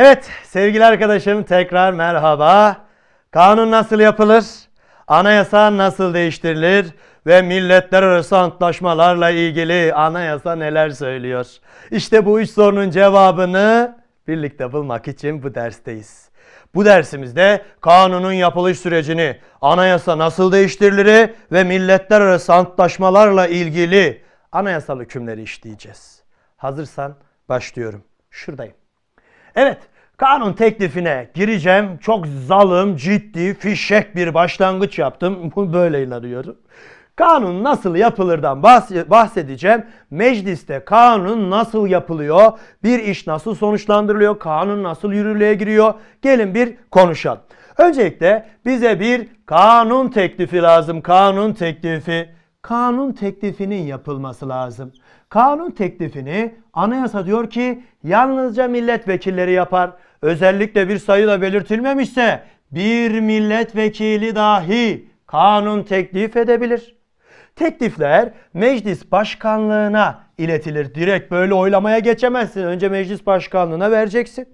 Evet sevgili arkadaşım tekrar merhaba. Kanun nasıl yapılır? Anayasa nasıl değiştirilir? Ve milletler arası antlaşmalarla ilgili anayasa neler söylüyor? İşte bu üç sorunun cevabını birlikte bulmak için bu dersteyiz. Bu dersimizde kanunun yapılış sürecini, anayasa nasıl değiştirilir ve milletler arası antlaşmalarla ilgili anayasal hükümleri işleyeceğiz. Hazırsan başlıyorum. Şuradayım. Evet, kanun teklifine gireceğim. Çok zalim, ciddi, fişek bir başlangıç yaptım. Böyle inanıyorum. Kanun nasıl yapılırdan bahs- bahsedeceğim. Mecliste kanun nasıl yapılıyor? Bir iş nasıl sonuçlandırılıyor? Kanun nasıl yürürlüğe giriyor? Gelin bir konuşalım. Öncelikle bize bir kanun teklifi lazım. Kanun teklifi. Kanun teklifinin yapılması lazım. Kanun teklifini anayasa diyor ki yalnızca milletvekilleri yapar. Özellikle bir sayı da belirtilmemişse bir milletvekili dahi kanun teklif edebilir. Teklifler meclis başkanlığına iletilir. Direkt böyle oylamaya geçemezsin. Önce meclis başkanlığına vereceksin.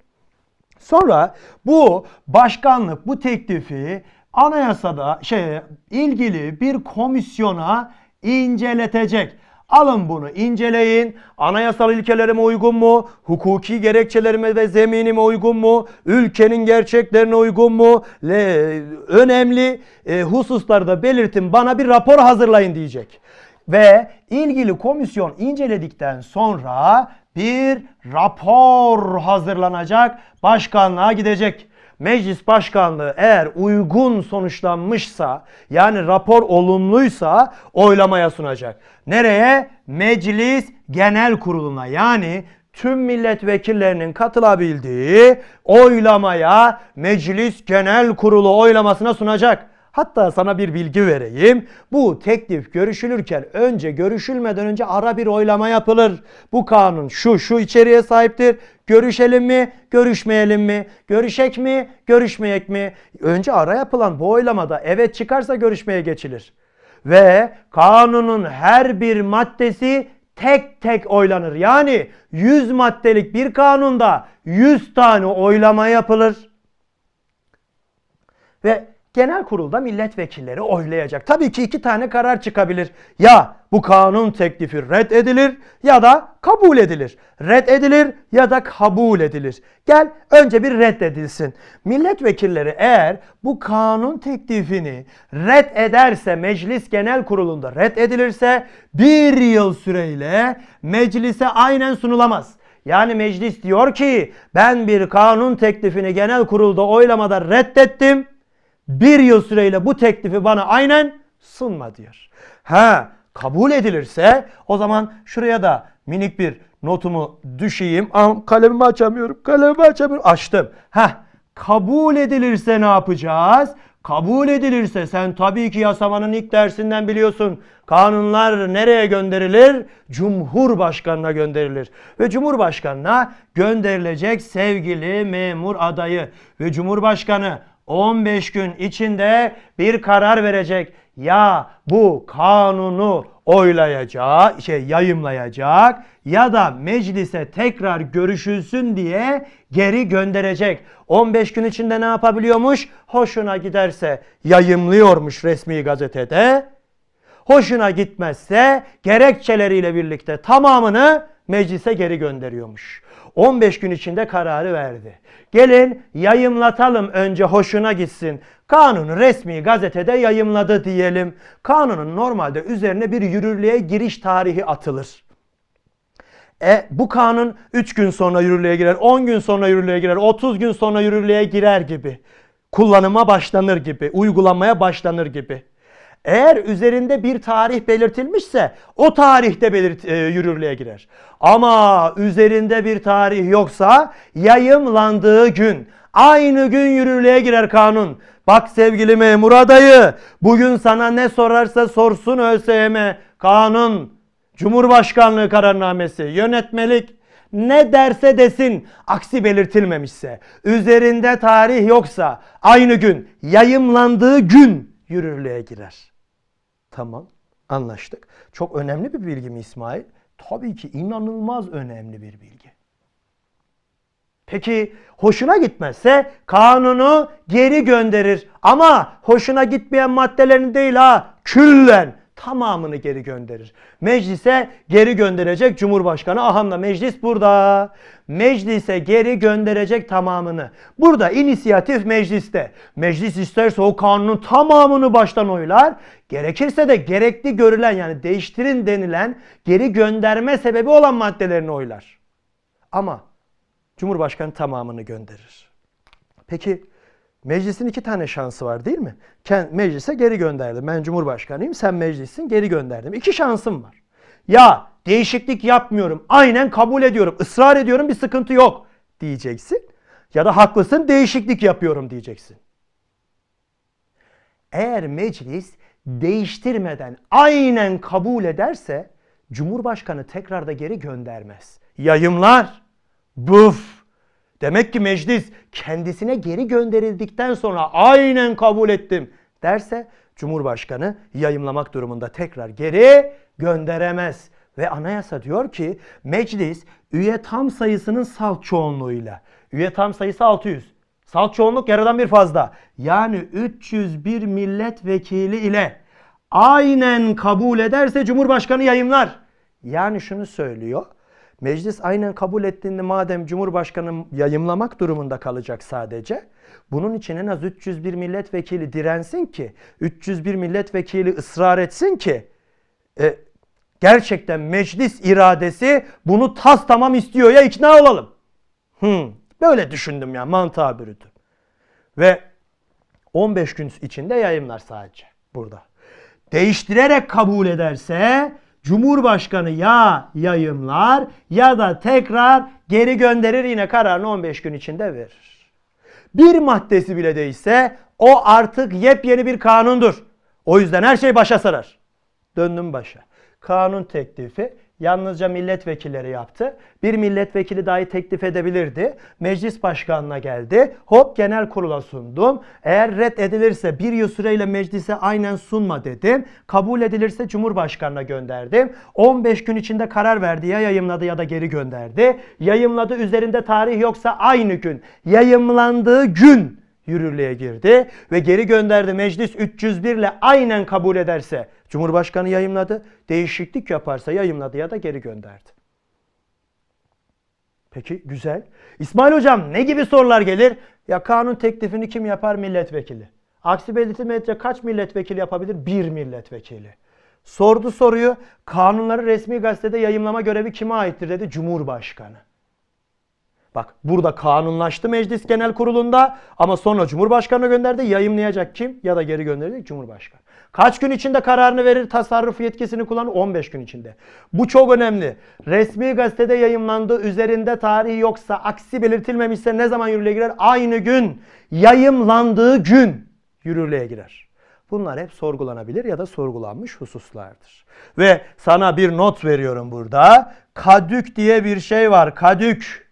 Sonra bu başkanlık bu teklifi anayasada şey ilgili bir komisyona inceletecek. Alın bunu inceleyin. Anayasal ilkelerime uygun mu? Hukuki gerekçelerime ve zeminime uygun mu? Ülkenin gerçeklerine uygun mu? Le, önemli e, hususlarda belirtin. Bana bir rapor hazırlayın diyecek. Ve ilgili komisyon inceledikten sonra bir rapor hazırlanacak, başkanlığa gidecek. Meclis başkanlığı eğer uygun sonuçlanmışsa yani rapor olumluysa oylamaya sunacak. Nereye? Meclis Genel Kurulu'na yani tüm milletvekillerinin katılabildiği oylamaya Meclis Genel Kurulu oylamasına sunacak. Hatta sana bir bilgi vereyim. Bu teklif görüşülürken önce görüşülmeden önce ara bir oylama yapılır. Bu kanun şu şu içeriğe sahiptir. Görüşelim mi, görüşmeyelim mi? Görüşek mi, görüşmeyek mi? Önce ara yapılan bu oylamada evet çıkarsa görüşmeye geçilir. Ve kanunun her bir maddesi tek tek oylanır. Yani 100 maddelik bir kanunda 100 tane oylama yapılır. Ve genel kurulda milletvekilleri oylayacak. Tabii ki iki tane karar çıkabilir. Ya bu kanun teklifi red edilir ya da kabul edilir. Red edilir ya da kabul edilir. Gel önce bir reddedilsin. Milletvekilleri eğer bu kanun teklifini red ederse meclis genel kurulunda red edilirse bir yıl süreyle meclise aynen sunulamaz. Yani meclis diyor ki ben bir kanun teklifini genel kurulda oylamada reddettim. Bir yıl süreyle bu teklifi bana aynen sunma diyor. Ha kabul edilirse o zaman şuraya da minik bir notumu düşeyim. Am kalemimi açamıyorum. Kalemimi açamıyorum. Açtım. Ha kabul edilirse ne yapacağız? Kabul edilirse sen tabii ki yasamanın ilk dersinden biliyorsun. Kanunlar nereye gönderilir? Cumhurbaşkanına gönderilir. Ve Cumhurbaşkanına gönderilecek sevgili memur adayı ve Cumhurbaşkanı 15 gün içinde bir karar verecek. Ya bu kanunu oylayacak, şey yayımlayacak ya da meclise tekrar görüşülsün diye geri gönderecek. 15 gün içinde ne yapabiliyormuş? Hoşuna giderse yayımlıyormuş resmi gazetede. Hoşuna gitmezse gerekçeleriyle birlikte tamamını meclise geri gönderiyormuş. 15 gün içinde kararı verdi. Gelin yayımlatalım önce hoşuna gitsin. Kanunu resmi gazetede yayımladı diyelim. Kanunun normalde üzerine bir yürürlüğe giriş tarihi atılır. E, bu kanun 3 gün sonra yürürlüğe girer, 10 gün sonra yürürlüğe girer, 30 gün sonra yürürlüğe girer gibi. Kullanıma başlanır gibi, uygulanmaya başlanır gibi. Eğer üzerinde bir tarih belirtilmişse o tarihte belirt e, yürürlüğe girer. Ama üzerinde bir tarih yoksa yayımlandığı gün aynı gün yürürlüğe girer kanun. Bak sevgili memur adayı bugün sana ne sorarsa sorsun ÖSYM kanun Cumhurbaşkanlığı kararnamesi, yönetmelik ne derse desin aksi belirtilmemişse, üzerinde tarih yoksa aynı gün yayımlandığı gün yürürlüğe girer. Tamam anlaştık. Çok önemli bir bilgi mi İsmail? Tabii ki inanılmaz önemli bir bilgi. Peki hoşuna gitmezse kanunu geri gönderir. Ama hoşuna gitmeyen maddelerini değil ha küllen tamamını geri gönderir. Meclise geri gönderecek Cumhurbaşkanı. Ahamla meclis burada. Meclise geri gönderecek tamamını. Burada inisiyatif mecliste. Meclis isterse o kanunun tamamını baştan oylar. Gerekirse de gerekli görülen yani değiştirin denilen geri gönderme sebebi olan maddelerini oylar. Ama Cumhurbaşkanı tamamını gönderir. Peki meclisin iki tane şansı var değil mi? Meclise geri gönderdim. Ben Cumhurbaşkanıyım, sen meclissin geri gönderdim. İki şansım var. Ya değişiklik yapmıyorum, aynen kabul ediyorum, ısrar ediyorum bir sıkıntı yok diyeceksin. Ya da haklısın değişiklik yapıyorum diyeceksin. Eğer meclis değiştirmeden aynen kabul ederse Cumhurbaşkanı tekrar da geri göndermez. Yayımlar. Buf. Demek ki meclis kendisine geri gönderildikten sonra aynen kabul ettim derse Cumhurbaşkanı yayımlamak durumunda tekrar geri gönderemez. Ve anayasa diyor ki meclis üye tam sayısının salt çoğunluğuyla. Üye tam sayısı 600. Salt çoğunluk yarıdan bir fazla. Yani 301 milletvekili ile aynen kabul ederse Cumhurbaşkanı yayımlar. Yani şunu söylüyor. Meclis aynen kabul ettiğinde madem Cumhurbaşkanı yayımlamak durumunda kalacak sadece. Bunun için en az 301 milletvekili dirensin ki, 301 milletvekili ısrar etsin ki e, gerçekten meclis iradesi bunu tas tamam istiyor ya ikna olalım. Hmm, böyle düşündüm ya mantığa bürüdüm. Ve 15 gün içinde yayınlar sadece burada. Değiştirerek kabul ederse Cumhurbaşkanı ya yayımlar ya da tekrar geri gönderir yine kararını 15 gün içinde verir. Bir maddesi bile değişse o artık yepyeni bir kanundur. O yüzden her şey başa sarar. Döndüm başa. Kanun teklifi yalnızca milletvekilleri yaptı. Bir milletvekili dahi teklif edebilirdi. Meclis başkanına geldi. Hop genel kurula sundum. Eğer red edilirse bir yıl süreyle meclise aynen sunma dedim. Kabul edilirse Cumhurbaşkanına gönderdim. 15 gün içinde karar verdi ya yayımladı ya da geri gönderdi. Yayımladı üzerinde tarih yoksa aynı gün. Yayımlandığı gün yürürlüğe girdi ve geri gönderdi. Meclis 301 ile aynen kabul ederse Cumhurbaşkanı yayımladı. Değişiklik yaparsa yayımladı ya da geri gönderdi. Peki güzel. İsmail hocam ne gibi sorular gelir? Ya kanun teklifini kim yapar? Milletvekili. Aksi belirtilmedikçe kaç milletvekili yapabilir? Bir milletvekili. Sordu soruyu. Kanunları resmi gazetede yayımlama görevi kime aittir dedi? Cumhurbaşkanı. Bak burada kanunlaştı Meclis Genel Kurulu'nda ama sonra Cumhurbaşkanı'na gönderdi. Yayımlayacak kim ya da geri gönderecek Cumhurbaşkanı. Kaç gün içinde kararını verir, tasarruf yetkisini kullanır? 15 gün içinde. Bu çok önemli. Resmi gazetede yayımlandı, üzerinde tarihi yoksa, aksi belirtilmemişse ne zaman yürürlüğe girer? Aynı gün, yayımlandığı gün yürürlüğe girer. Bunlar hep sorgulanabilir ya da sorgulanmış hususlardır. Ve sana bir not veriyorum burada. Kadük diye bir şey var. Kadük.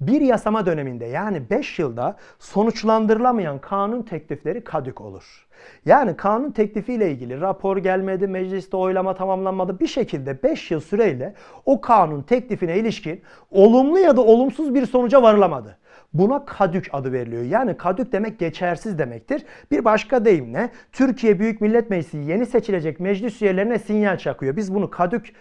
Bir yasama döneminde yani 5 yılda sonuçlandırılamayan kanun teklifleri kadük olur. Yani kanun teklifiyle ilgili rapor gelmedi, mecliste oylama tamamlanmadı. Bir şekilde 5 yıl süreyle o kanun teklifine ilişkin olumlu ya da olumsuz bir sonuca varılamadı. Buna kadük adı veriliyor. Yani kadük demek geçersiz demektir. Bir başka deyimle Türkiye Büyük Millet Meclisi yeni seçilecek meclis üyelerine sinyal çakıyor. Biz bunu kadük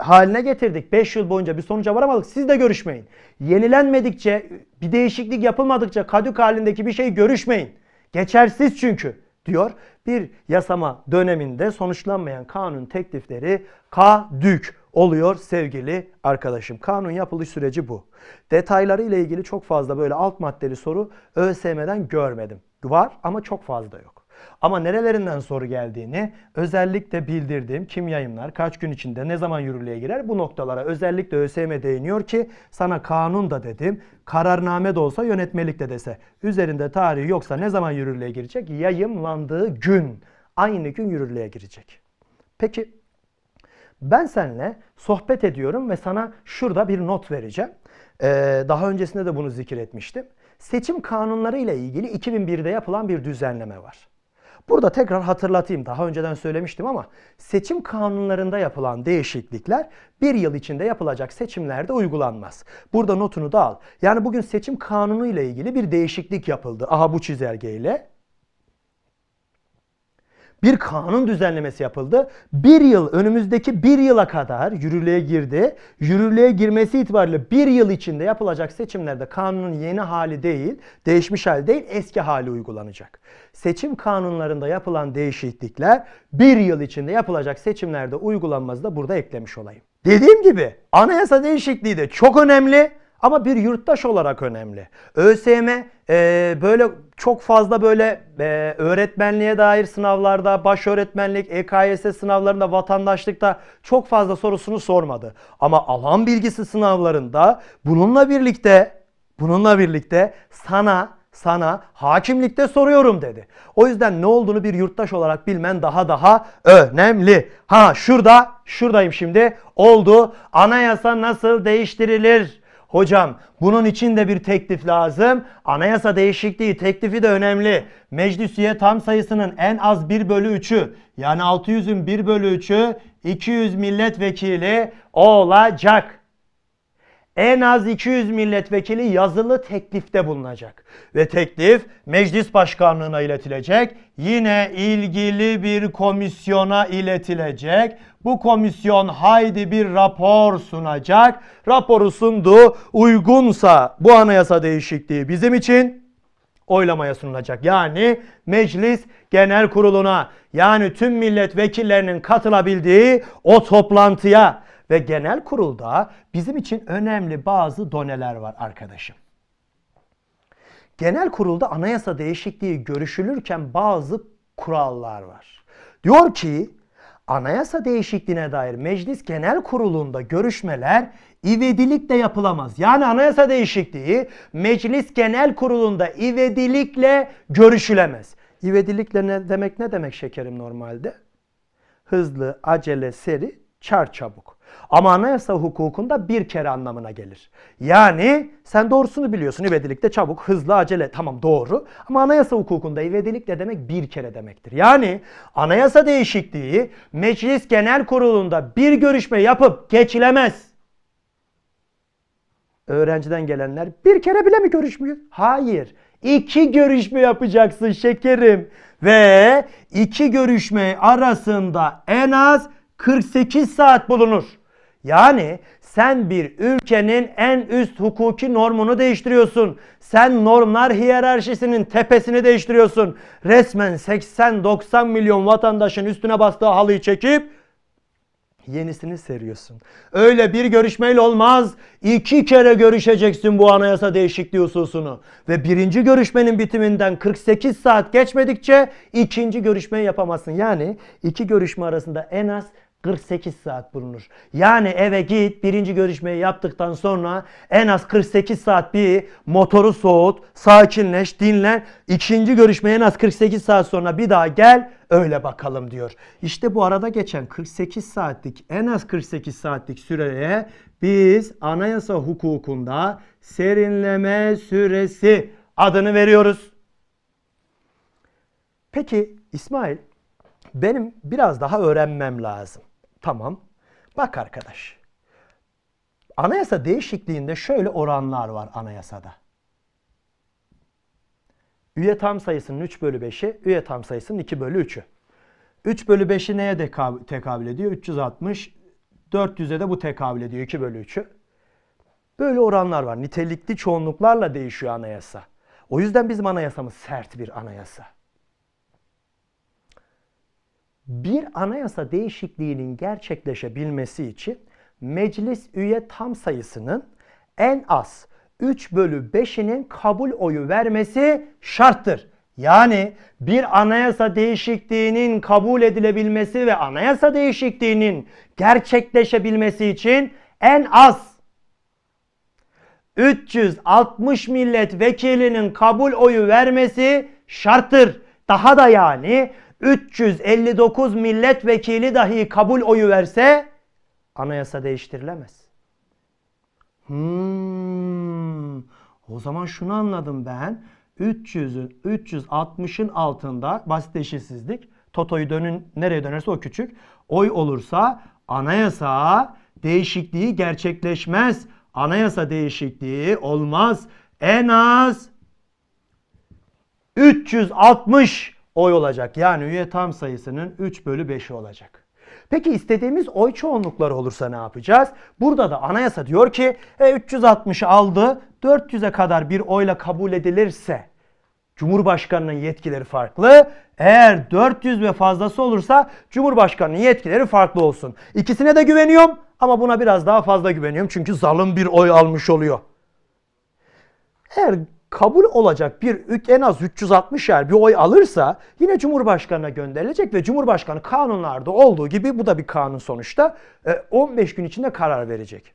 haline getirdik. 5 yıl boyunca bir sonuca varamadık. Siz de görüşmeyin. Yenilenmedikçe, bir değişiklik yapılmadıkça kadük halindeki bir şey görüşmeyin. Geçersiz çünkü diyor. Bir yasama döneminde sonuçlanmayan kanun teklifleri kadük oluyor sevgili arkadaşım. Kanun yapılış süreci bu. Detayları ile ilgili çok fazla böyle alt maddeli soru ÖSYM'den görmedim. Var ama çok fazla yok. Ama nerelerinden soru geldiğini özellikle bildirdim. Kim yayınlar, kaç gün içinde, ne zaman yürürlüğe girer bu noktalara özellikle ÖSYM değiniyor ki sana kanun da dedim, kararname de olsa yönetmelik de dese. Üzerinde tarihi yoksa ne zaman yürürlüğe girecek? Yayımlandığı gün. Aynı gün yürürlüğe girecek. Peki ben seninle sohbet ediyorum ve sana şurada bir not vereceğim. Ee, daha öncesinde de bunu zikir etmiştim. Seçim kanunları ile ilgili 2001'de yapılan bir düzenleme var. Burada tekrar hatırlatayım. Daha önceden söylemiştim ama seçim kanunlarında yapılan değişiklikler bir yıl içinde yapılacak seçimlerde uygulanmaz. Burada notunu da al. Yani bugün seçim kanunu ile ilgili bir değişiklik yapıldı. Aha bu çizelgeyle bir kanun düzenlemesi yapıldı. Bir yıl önümüzdeki bir yıla kadar yürürlüğe girdi. Yürürlüğe girmesi itibariyle bir yıl içinde yapılacak seçimlerde kanunun yeni hali değil, değişmiş hali değil, eski hali uygulanacak. Seçim kanunlarında yapılan değişiklikler bir yıl içinde yapılacak seçimlerde uygulanmaz da burada eklemiş olayım. Dediğim gibi anayasa değişikliği de çok önemli. Ama bir yurttaş olarak önemli. ÖSYM e, böyle çok fazla böyle e, öğretmenliğe dair sınavlarda, baş öğretmenlik, EKYS sınavlarında, vatandaşlıkta çok fazla sorusunu sormadı. Ama alan bilgisi sınavlarında bununla birlikte bununla birlikte sana sana hakimlikte soruyorum dedi. O yüzden ne olduğunu bir yurttaş olarak bilmen daha daha önemli. Ha şurada, şuradayım şimdi. Oldu. Anayasa nasıl değiştirilir? Hocam bunun için de bir teklif lazım. Anayasa değişikliği teklifi de önemli. Meclis üye tam sayısının en az 1 bölü 3'ü yani 600'ün 1 bölü 3'ü 200 milletvekili olacak. En az 200 milletvekili yazılı teklifte bulunacak. Ve teklif meclis başkanlığına iletilecek. Yine ilgili bir komisyona iletilecek. Bu komisyon haydi bir rapor sunacak. Raporu sundu. Uygunsa bu anayasa değişikliği bizim için oylamaya sunulacak. Yani meclis genel kuruluna yani tüm milletvekillerinin katılabildiği o toplantıya ve genel kurulda bizim için önemli bazı doneler var arkadaşım. Genel kurulda anayasa değişikliği görüşülürken bazı kurallar var. Diyor ki anayasa değişikliğine dair meclis genel kurulunda görüşmeler ivedilikle yapılamaz. Yani anayasa değişikliği meclis genel kurulunda ivedilikle görüşülemez. İvedilikle ne demek ne demek şekerim normalde? Hızlı, acele, seri, çar çabuk. Ama anayasa hukukunda bir kere anlamına gelir. Yani sen doğrusunu biliyorsun ivedilikte çabuk, hızlı, acele tamam doğru. Ama anayasa hukukunda ivedilikle demek bir kere demektir. Yani anayasa değişikliği meclis genel kurulunda bir görüşme yapıp geçilemez. Öğrenciden gelenler bir kere bile mi görüşmüyor? Hayır. İki görüşme yapacaksın şekerim. Ve iki görüşme arasında en az 48 saat bulunur. Yani sen bir ülkenin en üst hukuki normunu değiştiriyorsun. Sen normlar hiyerarşisinin tepesini değiştiriyorsun. Resmen 80-90 milyon vatandaşın üstüne bastığı halıyı çekip yenisini seriyorsun. Öyle bir görüşmeyle olmaz. İki kere görüşeceksin bu anayasa değişikliği hususunu. Ve birinci görüşmenin bitiminden 48 saat geçmedikçe ikinci görüşmeyi yapamazsın. Yani iki görüşme arasında en az 48 saat bulunur. Yani eve git birinci görüşmeyi yaptıktan sonra en az 48 saat bir motoru soğut, sakinleş, dinlen. İkinci görüşmeye en az 48 saat sonra bir daha gel öyle bakalım diyor. İşte bu arada geçen 48 saatlik en az 48 saatlik süreye biz anayasa hukukunda serinleme süresi adını veriyoruz. Peki İsmail benim biraz daha öğrenmem lazım. Tamam. Bak arkadaş. Anayasa değişikliğinde şöyle oranlar var anayasada. Üye tam sayısının 3 bölü 5'i, üye tam sayısının 2 bölü 3'ü. 3 bölü 5'i neye tekabül ediyor? 360. 400'e de bu tekabül ediyor 2 bölü 3'ü. Böyle oranlar var. Nitelikli çoğunluklarla değişiyor anayasa. O yüzden bizim anayasamız sert bir anayasa bir anayasa değişikliğinin gerçekleşebilmesi için meclis üye tam sayısının en az 3 bölü 5'inin kabul oyu vermesi şarttır. Yani bir anayasa değişikliğinin kabul edilebilmesi ve anayasa değişikliğinin gerçekleşebilmesi için en az 360 milletvekilinin kabul oyu vermesi şarttır. Daha da yani 359 milletvekili dahi kabul oyu verse anayasa değiştirilemez. Hmm, o zaman şunu anladım ben. 300'ün 360'ın altında basit eşitsizlik. Totoyu dönün nereye dönerse o küçük. Oy olursa anayasa değişikliği gerçekleşmez. Anayasa değişikliği olmaz. En az 360 oy olacak. Yani üye tam sayısının 3 bölü 5'i olacak. Peki istediğimiz oy çoğunlukları olursa ne yapacağız? Burada da anayasa diyor ki e, 360'ı aldı 400'e kadar bir oyla kabul edilirse Cumhurbaşkanının yetkileri farklı. Eğer 400 ve fazlası olursa Cumhurbaşkanının yetkileri farklı olsun. İkisine de güveniyorum ama buna biraz daha fazla güveniyorum. Çünkü zalim bir oy almış oluyor. Eğer kabul olacak bir en az 360 yer bir oy alırsa yine Cumhurbaşkanı'na gönderilecek ve Cumhurbaşkanı kanunlarda olduğu gibi bu da bir kanun sonuçta e, 15 gün içinde karar verecek.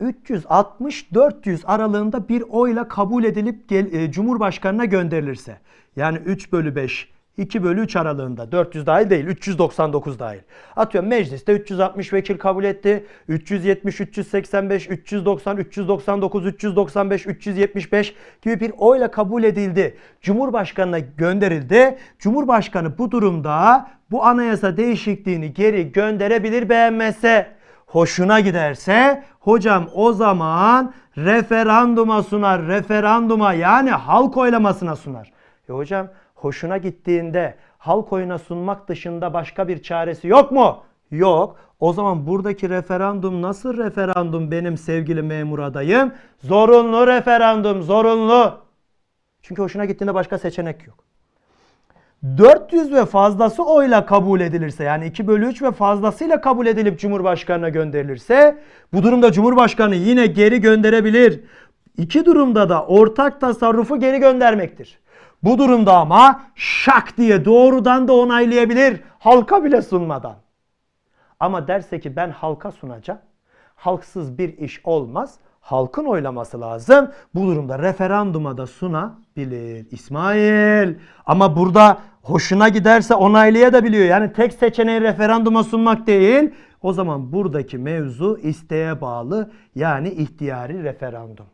360-400 aralığında bir oyla kabul edilip gel- e, Cumhurbaşkanı'na gönderilirse yani 3 bölü 5, 2 bölü 3 aralığında 400 dahil değil 399 dahil. Atıyorum mecliste 360 vekil kabul etti. 370, 385, 390, 399, 395, 375 gibi bir oyla kabul edildi. Cumhurbaşkanına gönderildi. Cumhurbaşkanı bu durumda bu anayasa değişikliğini geri gönderebilir beğenmezse hoşuna giderse hocam o zaman referanduma sunar. Referanduma yani halk oylamasına sunar. E hocam hoşuna gittiğinde halk oyuna sunmak dışında başka bir çaresi yok mu? Yok. O zaman buradaki referandum nasıl referandum benim sevgili memur adayım? Zorunlu referandum, zorunlu. Çünkü hoşuna gittiğinde başka seçenek yok. 400 ve fazlası oyla kabul edilirse yani 2 bölü 3 ve fazlasıyla kabul edilip Cumhurbaşkanı'na gönderilirse bu durumda Cumhurbaşkanı yine geri gönderebilir. İki durumda da ortak tasarrufu geri göndermektir. Bu durumda ama şak diye doğrudan da onaylayabilir halka bile sunmadan. Ama derse ki ben halka sunacağım. Halksız bir iş olmaz. Halkın oylaması lazım. Bu durumda referanduma da sunabilir. İsmail. Ama burada hoşuna giderse onaylayabiliyor. Yani tek seçeneği referanduma sunmak değil. O zaman buradaki mevzu isteğe bağlı. Yani ihtiyari referandum.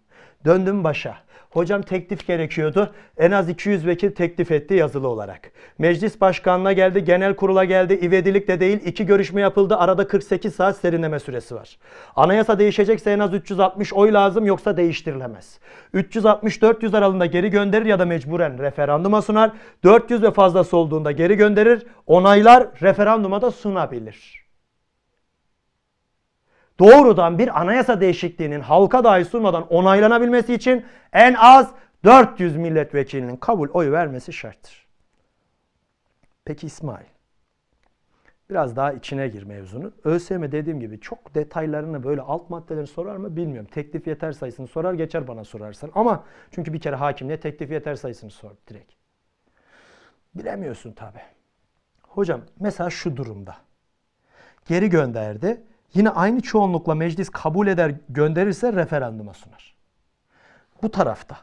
Döndüm başa. Hocam teklif gerekiyordu. En az 200 vekil teklif etti yazılı olarak. Meclis başkanına geldi, genel kurula geldi. İvedilik de değil. iki görüşme yapıldı. Arada 48 saat serinleme süresi var. Anayasa değişecekse en az 360 oy lazım yoksa değiştirilemez. 360-400 aralığında geri gönderir ya da mecburen referanduma sunar. 400 ve fazlası olduğunda geri gönderir. Onaylar referanduma da sunabilir doğrudan bir anayasa değişikliğinin halka dahi sunmadan onaylanabilmesi için en az 400 milletvekilinin kabul oyu vermesi şarttır. Peki İsmail. Biraz daha içine gir mevzunun. ÖSYM dediğim gibi çok detaylarını böyle alt maddelerini sorar mı bilmiyorum. Teklif yeter sayısını sorar geçer bana sorarsan. Ama çünkü bir kere hakimliğe teklif yeter sayısını sor direkt. Bilemiyorsun tabi. Hocam mesela şu durumda. Geri gönderdi. Yine aynı çoğunlukla meclis kabul eder gönderirse referanduma sunar. Bu tarafta.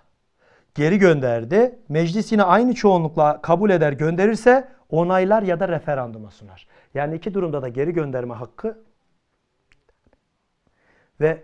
Geri gönderdi. Meclis yine aynı çoğunlukla kabul eder gönderirse onaylar ya da referanduma sunar. Yani iki durumda da geri gönderme hakkı ve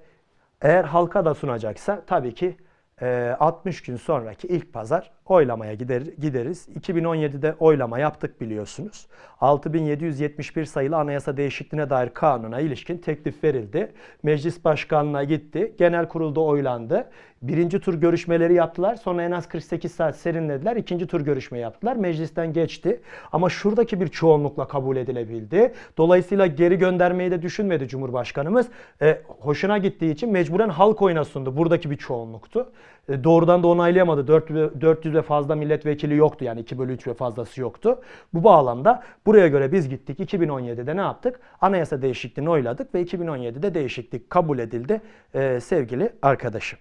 eğer halka da sunacaksa tabii ki 60 gün sonraki ilk pazar oylamaya gider, gideriz. 2017'de oylama yaptık biliyorsunuz. 6771 sayılı anayasa değişikliğine dair kanuna ilişkin teklif verildi. Meclis başkanlığına gitti. Genel kurulda oylandı. Birinci tur görüşmeleri yaptılar. Sonra en az 48 saat serinlediler. İkinci tur görüşme yaptılar. Meclisten geçti. Ama şuradaki bir çoğunlukla kabul edilebildi. Dolayısıyla geri göndermeyi de düşünmedi Cumhurbaşkanımız. E, hoşuna gittiği için mecburen halk oyuna sundu. Buradaki bir çoğunluktu. E, doğrudan da onaylayamadı. 400, 400 ve fazla milletvekili yoktu. Yani 2 bölü 3 ve fazlası yoktu. Bu bağlamda buraya göre biz gittik. 2017'de ne yaptık? Anayasa değişikliğini oyladık ve 2017'de değişiklik kabul edildi e, sevgili arkadaşım.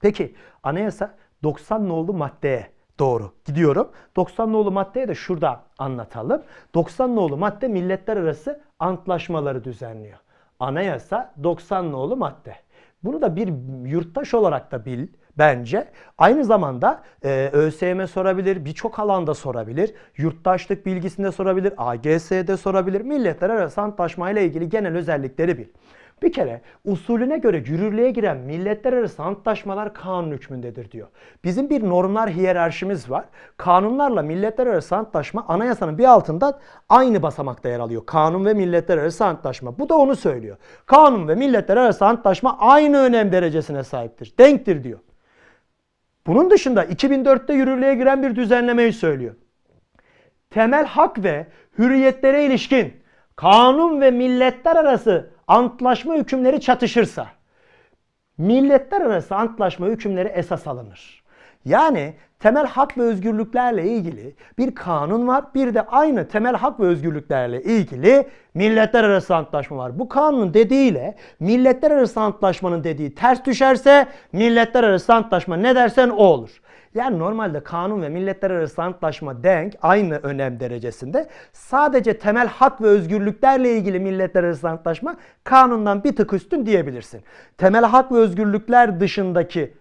Peki anayasa 90 nolu maddeye doğru gidiyorum. 90 nolu maddeye de şurada anlatalım. 90 nolu madde milletler arası antlaşmaları düzenliyor. Anayasa 90 nolu madde. Bunu da bir yurttaş olarak da bil bence. Aynı zamanda e, ÖSYM sorabilir, birçok alanda sorabilir. Yurttaşlık bilgisinde sorabilir, AGS'de sorabilir. Milletler arası antlaşmayla ilgili genel özellikleri bil. Bir kere usulüne göre yürürlüğe giren milletler arası antlaşmalar kanun hükmündedir diyor. Bizim bir normlar hiyerarşimiz var. Kanunlarla milletler arası antlaşma anayasanın bir altında aynı basamakta yer alıyor. Kanun ve milletler arası antlaşma. Bu da onu söylüyor. Kanun ve milletler arası antlaşma aynı önem derecesine sahiptir. Denktir diyor. Bunun dışında 2004'te yürürlüğe giren bir düzenlemeyi söylüyor. Temel hak ve hürriyetlere ilişkin kanun ve milletler arası antlaşma hükümleri çatışırsa milletler arası antlaşma hükümleri esas alınır. Yani temel hak ve özgürlüklerle ilgili bir kanun var. Bir de aynı temel hak ve özgürlüklerle ilgili milletler arası antlaşma var. Bu kanunun dediğiyle milletler arası antlaşmanın dediği ters düşerse milletler arası antlaşma ne dersen o olur. Yani normalde kanun ve milletler arası antlaşma denk, aynı önem derecesinde. Sadece temel hak ve özgürlüklerle ilgili milletler arası antlaşma kanundan bir tık üstün diyebilirsin. Temel hak ve özgürlükler dışındaki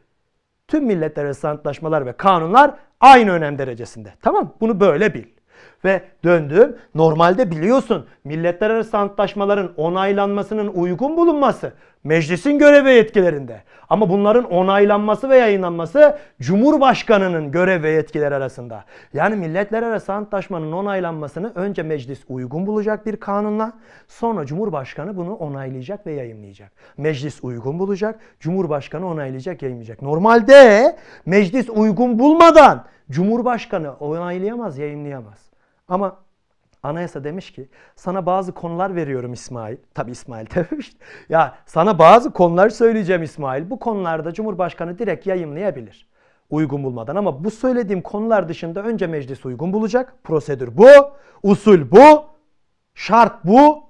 tüm milletler arası antlaşmalar ve kanunlar aynı önem derecesinde. Tamam Bunu böyle bil. Ve döndüm. Normalde biliyorsun milletler arası antlaşmaların onaylanmasının uygun bulunması meclisin görev ve yetkilerinde. Ama bunların onaylanması ve yayınlanması Cumhurbaşkanının görev ve yetkileri arasında. Yani milletler arası antlaşmanın onaylanmasını önce meclis uygun bulacak bir kanunla sonra Cumhurbaşkanı bunu onaylayacak ve yayınlayacak. Meclis uygun bulacak, Cumhurbaşkanı onaylayacak, yayınlayacak. Normalde meclis uygun bulmadan Cumhurbaşkanı onaylayamaz, yayınlayamaz. Ama anayasa demiş ki sana bazı konular veriyorum İsmail. Tabi İsmail demiş. Ya sana bazı konular söyleyeceğim İsmail. Bu konularda Cumhurbaşkanı direkt yayınlayabilir. Uygun bulmadan ama bu söylediğim konular dışında önce meclis uygun bulacak. Prosedür bu. Usul bu. Şart bu.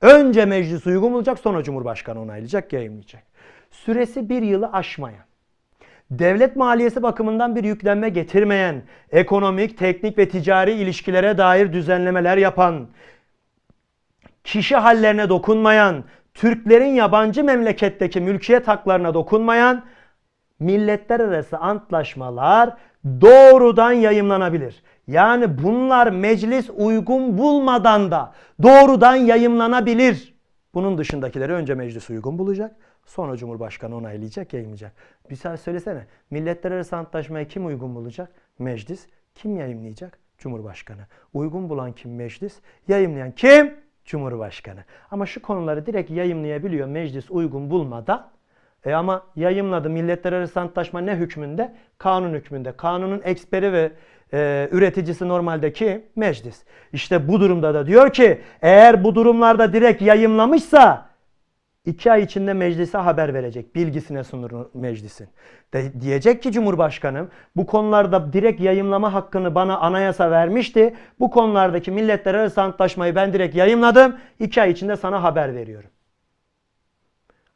Önce meclis uygun bulacak sonra Cumhurbaşkanı onaylayacak, yayınlayacak. Süresi bir yılı aşmayan devlet maliyesi bakımından bir yüklenme getirmeyen, ekonomik, teknik ve ticari ilişkilere dair düzenlemeler yapan, kişi hallerine dokunmayan, Türklerin yabancı memleketteki mülkiyet haklarına dokunmayan milletler arası antlaşmalar doğrudan yayımlanabilir. Yani bunlar meclis uygun bulmadan da doğrudan yayımlanabilir. Bunun dışındakileri önce meclis uygun bulacak. Sonra Cumhurbaşkanı onaylayacak, yayınlayacak. Bir şey söylesene. Milletler arası antlaşmayı kim uygun bulacak? Meclis. Kim yayınlayacak? Cumhurbaşkanı. Uygun bulan kim? Meclis. Yayınlayan kim? Cumhurbaşkanı. Ama şu konuları direkt yayınlayabiliyor meclis uygun bulmadan. E ama yayımladı. Milletler arası antlaşma ne hükmünde? Kanun hükmünde. Kanunun eksperi ve e, üreticisi normaldeki meclis. İşte bu durumda da diyor ki eğer bu durumlarda direkt yayımlamışsa iki ay içinde meclise haber verecek. Bilgisine sunur meclisin. De, diyecek ki Cumhurbaşkanım bu konularda direkt yayımlama hakkını bana anayasa vermişti. Bu konulardaki milletler arası antlaşmayı ben direkt yayımladım. İki ay içinde sana haber veriyorum.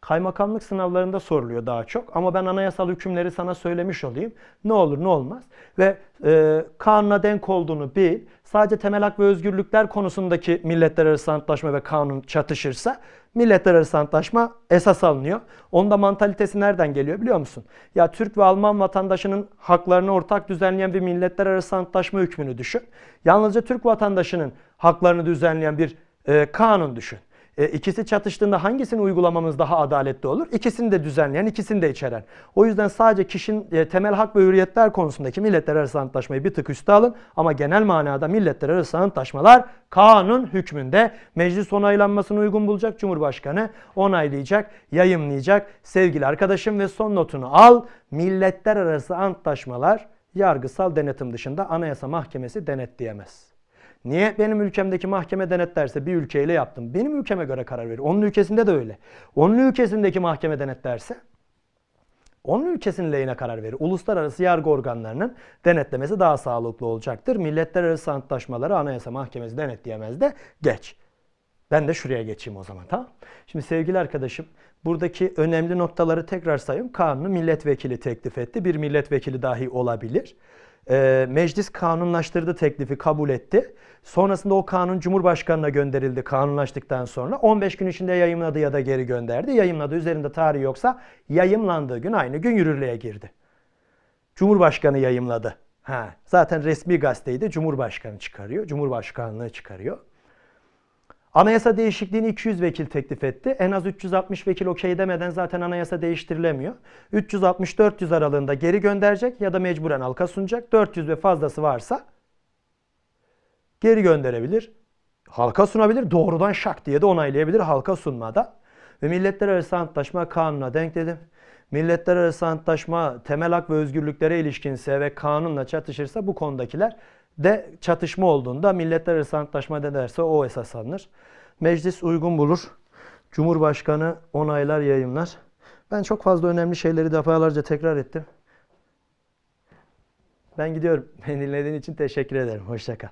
Kaymakamlık sınavlarında soruluyor daha çok ama ben anayasal hükümleri sana söylemiş olayım. Ne olur ne olmaz. Ve e, kanuna denk olduğunu bil. Sadece temel hak ve özgürlükler konusundaki milletler arası antlaşma ve kanun çatışırsa milletler arası antlaşma esas alınıyor. Onda mantalitesi nereden geliyor biliyor musun? Ya Türk ve Alman vatandaşının haklarını ortak düzenleyen bir milletler arası antlaşma hükmünü düşün. Yalnızca Türk vatandaşının haklarını düzenleyen bir e, kanun düşün. E, ikisi çatıştığında hangisini uygulamamız daha adaletli olur? İkisini de düzenleyen, ikisini de içeren. O yüzden sadece kişinin e, temel hak ve hürriyetler konusundaki milletler arası antlaşmayı bir tık üste alın. Ama genel manada milletler arası antlaşmalar kanun hükmünde meclis onaylanmasını uygun bulacak. Cumhurbaşkanı onaylayacak, yayımlayacak. Sevgili arkadaşım ve son notunu al. Milletler arası antlaşmalar yargısal denetim dışında Anayasa Mahkemesi denetleyemez. Niye benim ülkemdeki mahkeme denetlerse bir ülkeyle yaptım. Benim ülkeme göre karar verir. Onun ülkesinde de öyle. Onun ülkesindeki mahkeme denetlerse onun ülkesinin lehine karar verir. Uluslararası yargı organlarının denetlemesi daha sağlıklı olacaktır. Milletler arası antlaşmaları Anayasa Mahkemesi denetleyemez de geç. Ben de şuraya geçeyim o zaman tamam. Şimdi sevgili arkadaşım buradaki önemli noktaları tekrar sayayım. Kanunu milletvekili teklif etti. Bir milletvekili dahi olabilir. Ee, meclis kanunlaştırdı teklifi kabul etti. Sonrasında o kanun Cumhurbaşkanı'na gönderildi kanunlaştıktan sonra. 15 gün içinde yayımladı ya da geri gönderdi. Yayımladı üzerinde tarih yoksa yayımlandığı gün aynı gün yürürlüğe girdi. Cumhurbaşkanı yayımladı. Ha, zaten resmi gazeteydi Cumhurbaşkanı çıkarıyor. Cumhurbaşkanlığı çıkarıyor. Anayasa değişikliğini 200 vekil teklif etti. En az 360 vekil okey demeden zaten anayasa değiştirilemiyor. 360-400 aralığında geri gönderecek ya da mecburen halka sunacak. 400 ve fazlası varsa geri gönderebilir. Halka sunabilir. Doğrudan şak diye de onaylayabilir halka sunmada. Ve Milletler Arası Antlaşma kanuna denk dedim. Milletler Arası Antlaşma temel hak ve özgürlüklere ilişkinse ve kanunla çatışırsa bu konudakiler de çatışma olduğunda Milletler Arası Antlaşma ne derse o esas alınır. Meclis uygun bulur. Cumhurbaşkanı onaylar yayımlar. Ben çok fazla önemli şeyleri defalarca tekrar ettim. Ben gidiyorum. Beni dinlediğin için teşekkür ederim. Hoşça kal.